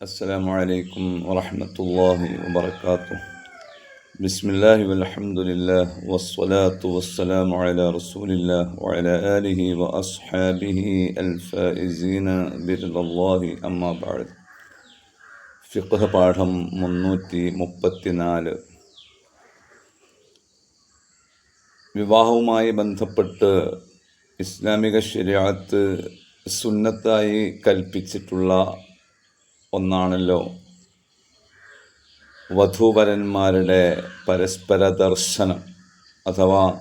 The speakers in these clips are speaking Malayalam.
السلام عليكم ورحمة الله وبركاته بسم الله والحمد لله والصلاة والسلام على رسول الله وعلى آله وأصحابه الفائزين برضا الله أما بعد ഫിഖ് പാഠം മുന്നൂറ്റി മുപ്പത്തിനാല് വിവാഹവുമായി ബന്ധപ്പെട്ട് ഇസ്ലാമിക ശരിയാത്ത് സുന്നത്തായി കൽപ്പിച്ചിട്ടുള്ള ഒന്നാണല്ലോ. വധൂവരന്മാരുടെ പരസ്പര ദർശനം അഥവാ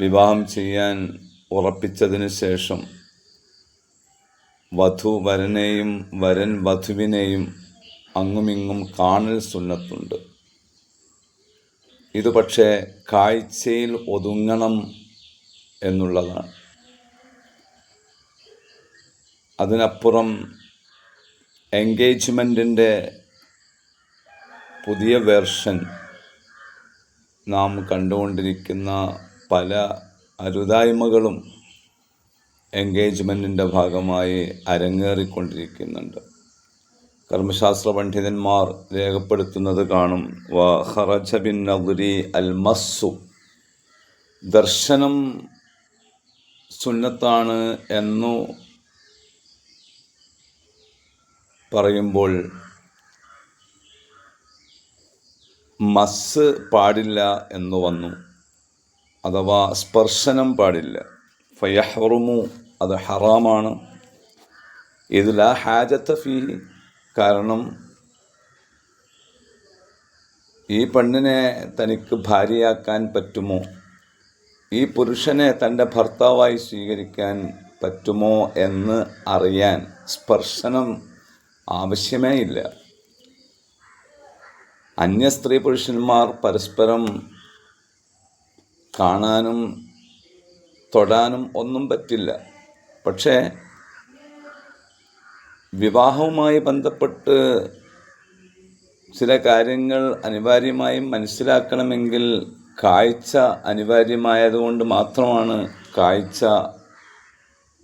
വിവാഹം ചെയ്യാൻ ഉറപ്പിച്ചതിന് ശേഷം വധു വരനെയും വരൻ വധുവിനെയും അങ്ങുമിങ്ങും കാണൽ സുന്നത്തുണ്ട്. ഇത് പക്ഷേ കാഴ്ചയിൽ ഒതുങ്ങണം എന്നുള്ളതാണ്. അതിനപ്പുറം എൻഗേജ്മെന്റിന്റെ പുതിയ വേർഷൻ നാം കണ്ടുകൊണ്ടിരിക്കുന്ന പല അരുതായ്മകളും എൻഗേജ്മെന്റിന്റെ ഭാഗമായി അരങ്ങേറിക്കൊണ്ടിരിക്കുന്നുണ്ട്. കർമ്മശാസ്ത്ര പണ്ഡിതന്മാർ രേഖപ്പെടുത്തുന്നത് കാണും വ ഹറജ ബിൻ നഗുരി അൽ മസ്സു. ദർശനം സുന്നത്താണ് എന്നു പറയുമ്പോൾ മസ് പാടില്ല എന്ന് വന്നു. അഥവാ സ്പർശനം പാടില്ല. ഫയഹറുമു അത് ഹറാമാണ്. ഇതിൽ ലാ ഹാജത്ത ഫീ കാരണം ഈ പെണ്ണിനെ തനിക്ക് ഭാര്യയാക്കാൻ പറ്റുമോ? ഈ പുരുഷനെ തന്റെ ഭർത്താവായി സ്വീകരിക്കാൻ പറ്റുമോ എന്ന് അറിയാൻ സ്പർശനം ആവശ്യമേ ഇല്ല. അന്യ സ്ത്രീ പുരുഷന്മാർ പരസ്പരം കാണാനും തൊടാനും ഒന്നും പറ്റില്ല. പക്ഷേ വിവാഹവുമായി ബന്ധപ്പെട്ട് ചില കാര്യങ്ങൾ അനിവാര്യമായും മനസ്സിലാക്കണമെങ്കിൽ കാഴ്ച അനിവാര്യമായതുകൊണ്ട് മാത്രമാണ് കാഴ്ച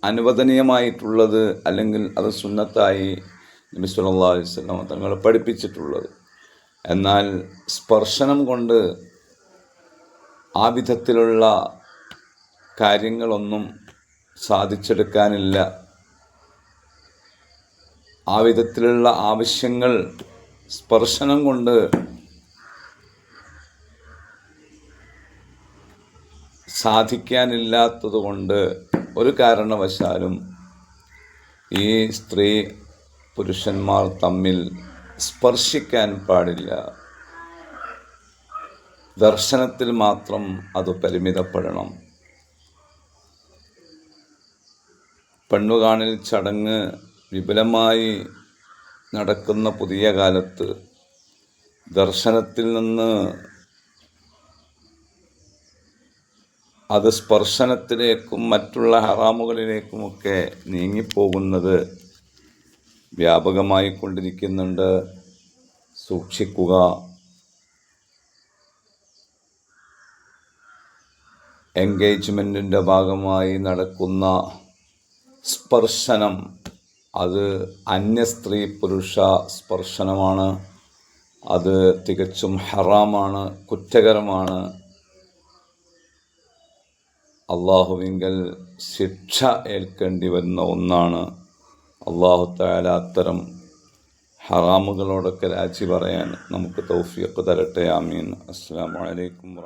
അനുവദനീയമായിട്ടുള്ളത് അല്ലെങ്കിൽ അത് സുന്നത്തായി നബി സല്ലാ തങ്ങൾ പഠിപ്പിച്ചിട്ടുള്ളത്. എന്നാൽ സ്പർശനം കൊണ്ട് ആ വിധത്തിലുള്ള കാര്യങ്ങളൊന്നും സാധിച്ചെടുക്കാനില്ല. ആ വിധത്തിലുള്ള ആവശ്യങ്ങൾ സ്പർശനം കൊണ്ട് സാധിക്കാനില്ലാത്തതുകൊണ്ട് ഒരു കാരണവശാലും ഈ സ്ത്രീ പുരുഷന്മാർ തമ്മിൽ സ്പർശിക്കാൻ പാടില്ല. ദർശനത്തിൽ മാത്രം അത് പരിമിതപ്പെടണം. പെണ്ണുകാണിൽ ചടങ്ങ് വിപുലമായി നടക്കുന്ന പുതിയ കാലത്ത് ദർശനത്തിൽ നിന്ന് അത് സ്പർശനത്തിലേക്കും മറ്റുള്ള ഹറാമുകളിലേക്കുമൊക്കെ നീങ്ങിപ്പോകുന്നത് വ്യാപകമായി കൊണ്ടിരിക്കുന്നുണ്ട്. സൂക്ഷിക്കുക. എൻഗേജ്മെന്റിന്റെ ഭാഗമായി നടക്കുന്ന സ്പർശനം. അത് അന്യ സ്ത്രീ പുരുഷ സ്പർശനമാണ്. അത് തികച്ചും ഹറാമാണ് കുറ്റകരമാണ്. അള്ളാഹുവിങ്കൽ ശിക്ഷ ഏൽക്കേണ്ടി വരുന്ന ഒന്നാണ്. അള്ളാഹു താല അത്തരം ഹറാമുകളോടൊക്കെ രാജി പറയാൻ നമുക്ക് തൗഫിയൊക്കെ തരട്ടെ. ആമീൻ. അസ്സാം വലൈക്കും വാ